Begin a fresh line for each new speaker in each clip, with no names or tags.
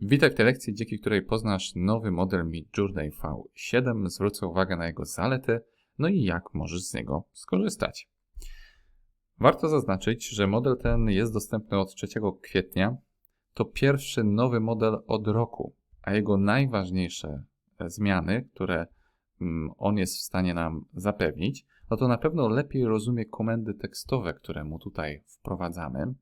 Witaj w tej lekcji, dzięki której poznasz nowy model Midjourney V7. Zwrócę uwagę na jego zalety, no i jak możesz z niego skorzystać. Warto zaznaczyć, że model ten jest dostępny od 3 kwietnia. To pierwszy nowy model od roku, a jego najważniejsze zmiany, które mm, on jest w stanie nam zapewnić, no to na pewno lepiej rozumie komendy tekstowe, które mu tutaj wprowadzamy.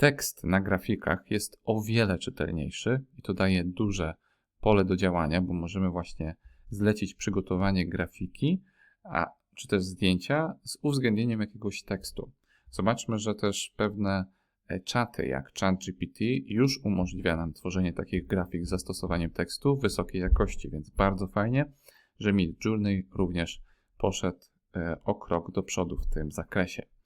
Tekst na grafikach jest o wiele czytelniejszy i to daje duże pole do działania, bo możemy właśnie zlecić przygotowanie grafiki, a czy też zdjęcia z uwzględnieniem jakiegoś tekstu. Zobaczmy, że też pewne e, czaty jak ChatGPT już umożliwia nam tworzenie takich grafik z zastosowaniem tekstu wysokiej jakości, więc bardzo fajnie, że Midjourney również poszedł e, o krok do przodu w tym zakresie.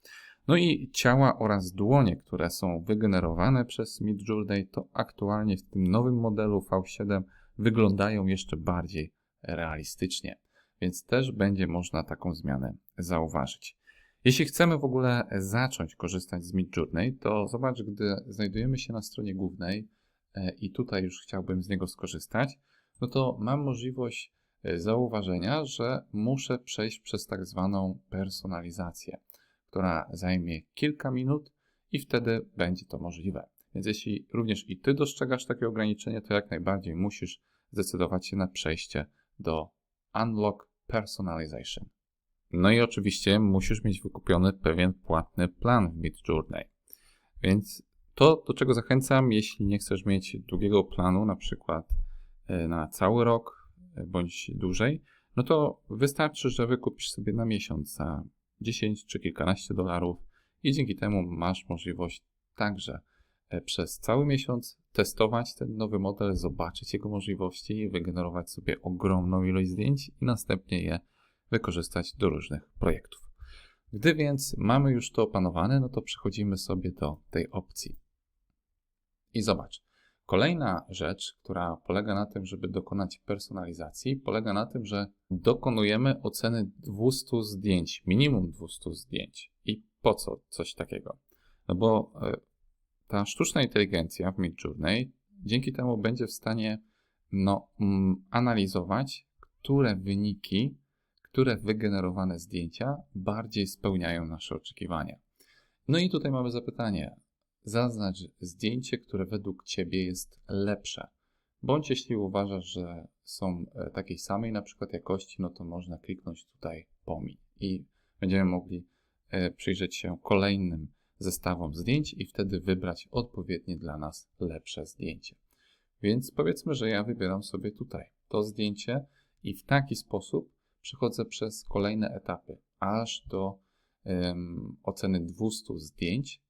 No i ciała oraz dłonie, które są wygenerowane przez Midjourney, to aktualnie w tym nowym modelu V7 wyglądają jeszcze bardziej realistycznie, więc też będzie można taką zmianę zauważyć. Jeśli chcemy w ogóle zacząć korzystać z Midjourney, to zobacz, gdy znajdujemy się na stronie głównej e, i tutaj już chciałbym z niego skorzystać, no to mam możliwość e, zauważenia, że muszę przejść przez tak zwaną personalizację która zajmie kilka minut i wtedy będzie to możliwe. Więc jeśli również i Ty dostrzegasz takie ograniczenie, to jak najbardziej musisz zdecydować się na przejście do Unlock Personalization. No i oczywiście musisz mieć wykupiony pewien płatny plan w Midjourney. Więc to, do czego zachęcam, jeśli nie chcesz mieć długiego planu, na przykład e, na cały rok e, bądź dłużej, no to wystarczy, że wykupisz sobie na miesiąc za 10 czy kilkanaście dolarów i dzięki temu masz możliwość także e, przez cały miesiąc testować ten nowy model, zobaczyć jego możliwości, wygenerować sobie ogromną ilość zdjęć i następnie je wykorzystać do różnych projektów. Gdy więc mamy już to opanowane, no to przechodzimy sobie do tej opcji. I zobacz, Kolejna rzecz, która polega na tym, żeby dokonać personalizacji, polega na tym, że dokonujemy oceny 200 zdjęć, minimum 200 zdjęć. I po co coś takiego? No bo e, ta sztuczna inteligencja w Midjourney dzięki temu będzie w stanie no, mm, analizować, które wyniki, które wygenerowane zdjęcia bardziej spełniają nasze oczekiwania. No i tutaj mamy zapytanie, Zaznacz zdjęcie, które według Ciebie jest lepsze. Bądź jeśli uważasz, że są e, takiej samej na przykład jakości, no to można kliknąć tutaj pomiń i będziemy mogli e, przyjrzeć się kolejnym zestawom zdjęć i wtedy wybrać odpowiednie dla nas lepsze zdjęcie. Więc powiedzmy, że ja wybieram sobie tutaj to zdjęcie i w taki sposób przechodzę przez kolejne etapy, aż do um, oceny 200 zdjęć,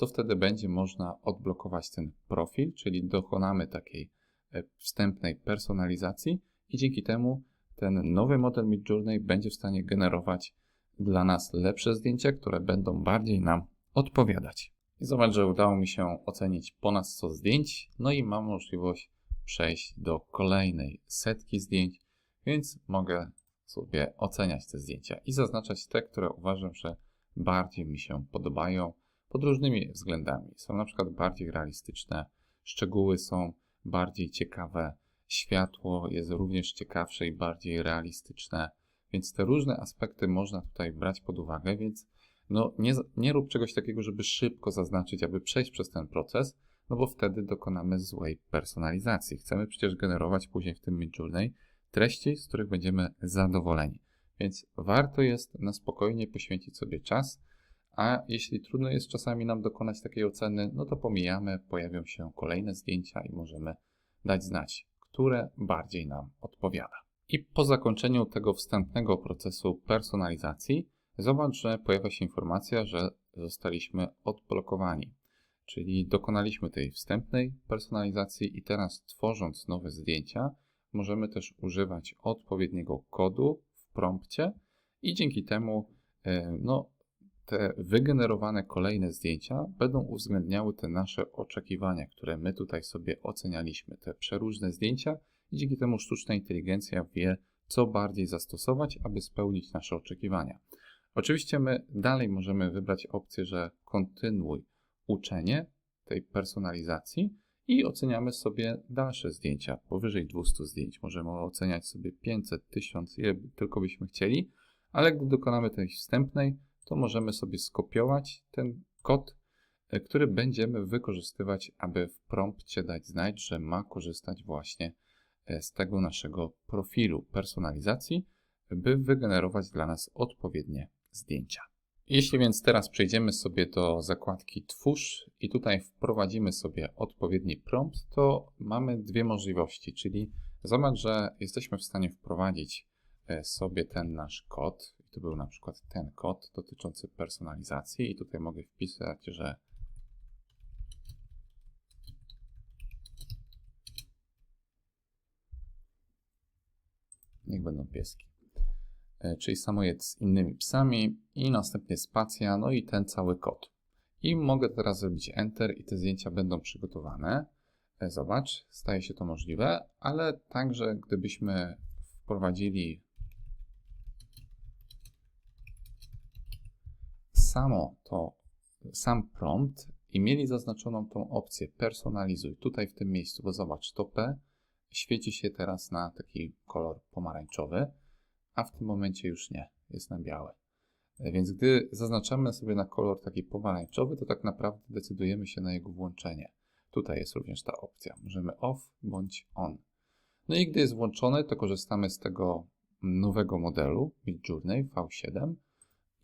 to wtedy będzie można odblokować ten profil, czyli dokonamy takiej e, wstępnej personalizacji i dzięki temu ten nowy model Midjourney będzie w stanie generować dla nas lepsze zdjęcia, które będą bardziej nam odpowiadać. I zobacz, że udało mi się ocenić ponad 100 zdjęć, no i mam możliwość przejść do kolejnej setki zdjęć, więc mogę sobie oceniać te zdjęcia i zaznaczać te, które uważam, że bardziej mi się podobają, pod różnymi względami. Są na przykład bardziej realistyczne, szczegóły są bardziej ciekawe, światło jest również ciekawsze i bardziej realistyczne, więc te różne aspekty można tutaj brać pod uwagę, więc no nie, nie rób czegoś takiego, żeby szybko zaznaczyć, aby przejść przez ten proces, no bo wtedy dokonamy złej personalizacji. Chcemy przecież generować później w tym Midjourney treści, z których będziemy zadowoleni. Więc warto jest na spokojnie poświęcić sobie czas, a jeśli trudno jest czasami nam dokonać takiej oceny, no to pomijamy, pojawią się kolejne zdjęcia i możemy dać znać, które bardziej nam odpowiada. I po zakończeniu tego wstępnego procesu personalizacji, zobacz, że pojawia się informacja, że zostaliśmy odblokowani. Czyli dokonaliśmy tej wstępnej personalizacji i teraz tworząc nowe zdjęcia, możemy też używać odpowiedniego kodu w prompcie i dzięki temu e, no, te wygenerowane kolejne zdjęcia będą uwzględniały te nasze oczekiwania, które my tutaj sobie ocenialiśmy, te przeróżne zdjęcia i dzięki temu sztuczna inteligencja wie, co bardziej zastosować, aby spełnić nasze oczekiwania. Oczywiście my dalej możemy wybrać opcję, że kontynuuj uczenie tej personalizacji i oceniamy sobie dalsze zdjęcia. Powyżej 200 zdjęć możemy oceniać sobie 500, 1000, ile tylko byśmy chcieli, ale gdy dokonamy tej wstępnej, to możemy sobie skopiować ten kod, e, który będziemy wykorzystywać, aby w prompcie dać znać, że ma korzystać właśnie e, z tego naszego profilu personalizacji, by wygenerować dla nas odpowiednie zdjęcia. Jeśli więc teraz przejdziemy sobie do zakładki Twórz i tutaj wprowadzimy sobie odpowiedni prompt, to mamy dwie możliwości, czyli zobacz, że jesteśmy w stanie wprowadzić e, sobie ten nasz kod, to był na przykład ten kod dotyczący personalizacji i tutaj mogę wpisać, że niech będą pieski. E, czyli samojed z innymi psami i następnie spacja, no i ten cały kod. I mogę teraz zrobić Enter i te zdjęcia będą przygotowane. E, zobacz, staje się to możliwe, ale także gdybyśmy wprowadzili samo to, sam prompt i mieli zaznaczoną tą opcję personalizuj tutaj w tym miejscu, bo zobacz, to P świeci się teraz na taki kolor pomarańczowy, a w tym momencie już nie, jest na białe. E, więc gdy zaznaczamy sobie na kolor taki pomarańczowy, to tak naprawdę decydujemy się na jego włączenie. Tutaj jest również ta opcja. Możemy off bądź on. No i gdy jest włączony, to korzystamy z tego nowego modelu Midjourney V7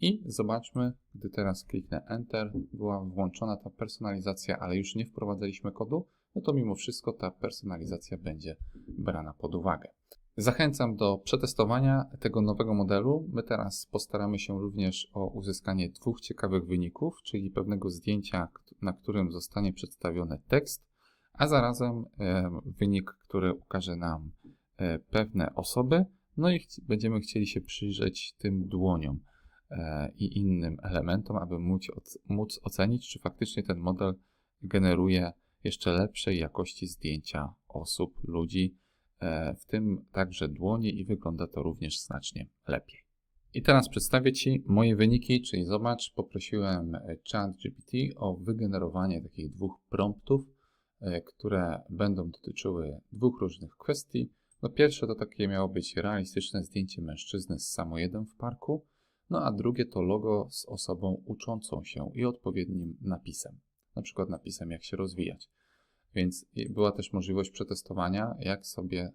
i zobaczmy, gdy teraz kliknę Enter, była włączona ta personalizacja, ale już nie wprowadzaliśmy kodu, no to mimo wszystko ta personalizacja będzie brana pod uwagę. Zachęcam do przetestowania tego nowego modelu. My teraz postaramy się również o uzyskanie dwóch ciekawych wyników, czyli pewnego zdjęcia, na którym zostanie przedstawiony tekst, a zarazem wynik, który ukaże nam e, pewne osoby, no i będziemy chcieli się przyjrzeć tym dłoniom e, i innym elementom, aby móc, ocenić, czy faktycznie ten model generuje jeszcze lepszej jakości zdjęcia osób, ludzi, E, w tym także dłonie i wygląda to również znacznie lepiej. I teraz przedstawię Ci moje wyniki, czyli zobacz, poprosiłem ChatGPT o wygenerowanie takich dwóch promptów, e, które będą dotyczyły dwóch różnych kwestii. No pierwsze to takie miało być realistyczne zdjęcie mężczyzny z samojedem w parku, no a drugie to logo z osobą uczącą się i odpowiednim napisem, na przykład napisem jak się rozwijać. Więc była też możliwość przetestowania, jak sobie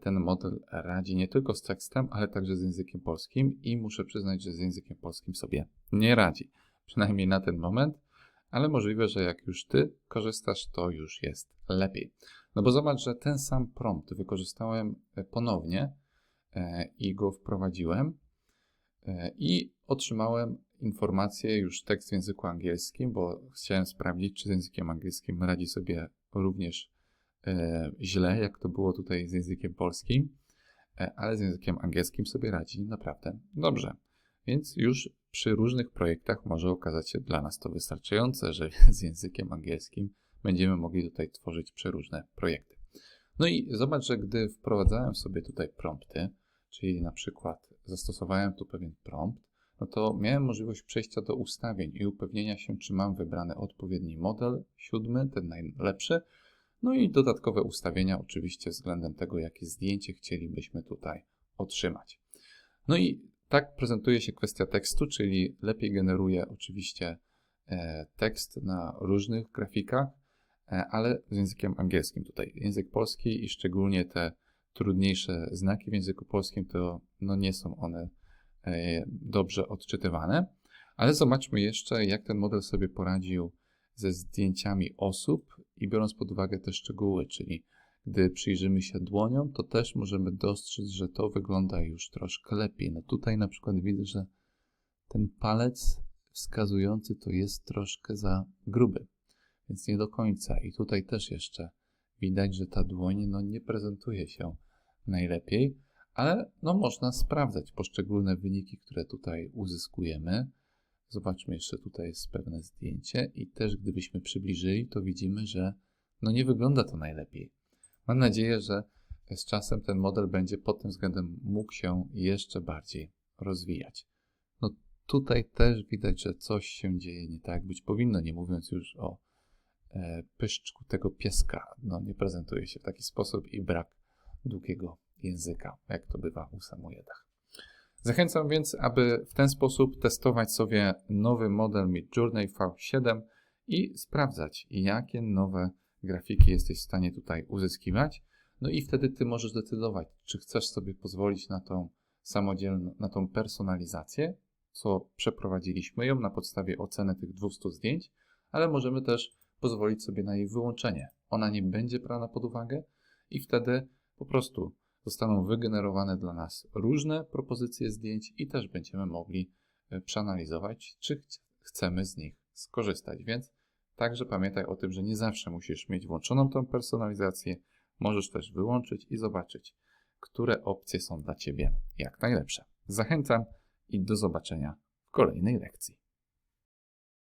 ten model radzi nie tylko z tekstem, ale także z językiem polskim i muszę przyznać, że z językiem polskim sobie nie radzi. Przynajmniej na ten moment, ale możliwe, że jak już ty korzystasz, to już jest lepiej. No bo zobacz, że ten sam prompt wykorzystałem e, ponownie e, i go wprowadziłem i otrzymałem informację, już tekst w języku angielskim, bo chciałem sprawdzić, czy z językiem angielskim radzi sobie również e, źle, jak to było tutaj z językiem polskim, e, ale z językiem angielskim sobie radzi naprawdę dobrze. Więc już przy różnych projektach może okazać się dla nas to wystarczające, że z językiem angielskim będziemy mogli tutaj tworzyć przeróżne projekty. No i zobacz, że gdy wprowadzałem sobie tutaj prompty, czyli na przykład zastosowałem tu pewien prompt, no to miałem możliwość przejścia do ustawień i upewnienia się, czy mam wybrany odpowiedni model, siódmy, ten najlepszy, no i dodatkowe ustawienia oczywiście względem tego, jakie zdjęcie chcielibyśmy tutaj otrzymać. No i tak prezentuje się kwestia tekstu, czyli lepiej generuje oczywiście e, tekst na różnych grafikach, e, ale z językiem angielskim tutaj. Język polski i szczególnie te trudniejsze znaki w języku polskim, to no nie są one E, dobrze odczytywane. Ale zobaczmy jeszcze, jak ten model sobie poradził ze zdjęciami osób i biorąc pod uwagę te szczegóły, czyli gdy przyjrzymy się dłoniom, to też możemy dostrzec, że to wygląda już troszkę lepiej. No tutaj na przykład widzę, że ten palec wskazujący to jest troszkę za gruby, więc nie do końca. I tutaj też jeszcze widać, że ta dłoń no, nie prezentuje się najlepiej ale no, można sprawdzać poszczególne wyniki, które tutaj uzyskujemy. Zobaczmy jeszcze, tutaj jest pewne zdjęcie i też gdybyśmy przybliżyli, to widzimy, że no nie wygląda to najlepiej. Mam nadzieję, że z czasem ten model będzie pod tym względem mógł się jeszcze bardziej rozwijać. No tutaj też widać, że coś się dzieje nie tak być powinno, nie mówiąc już o pyszczku tego pieska no, nie prezentuje się w taki sposób i brak długiego języka, jak to bywa u samojedach. Zachęcam więc, aby w ten sposób testować sobie nowy model Midjourney V7 i sprawdzać, jakie nowe grafiki jesteś w stanie tutaj uzyskiwać. No i wtedy ty możesz decydować, czy chcesz sobie pozwolić na tą samodzielną, na tą personalizację, co przeprowadziliśmy ją na podstawie oceny tych 200 zdjęć, ale możemy też pozwolić sobie na jej wyłączenie. Ona nie będzie brana pod uwagę i wtedy po prostu zostaną wygenerowane dla nas różne propozycje zdjęć i też będziemy mogli e, przeanalizować, czy chcemy z nich skorzystać. Więc także pamiętaj o tym, że nie zawsze musisz mieć włączoną tą personalizację. Możesz też wyłączyć i zobaczyć, które opcje są dla Ciebie jak najlepsze. Zachęcam i do zobaczenia w kolejnej lekcji.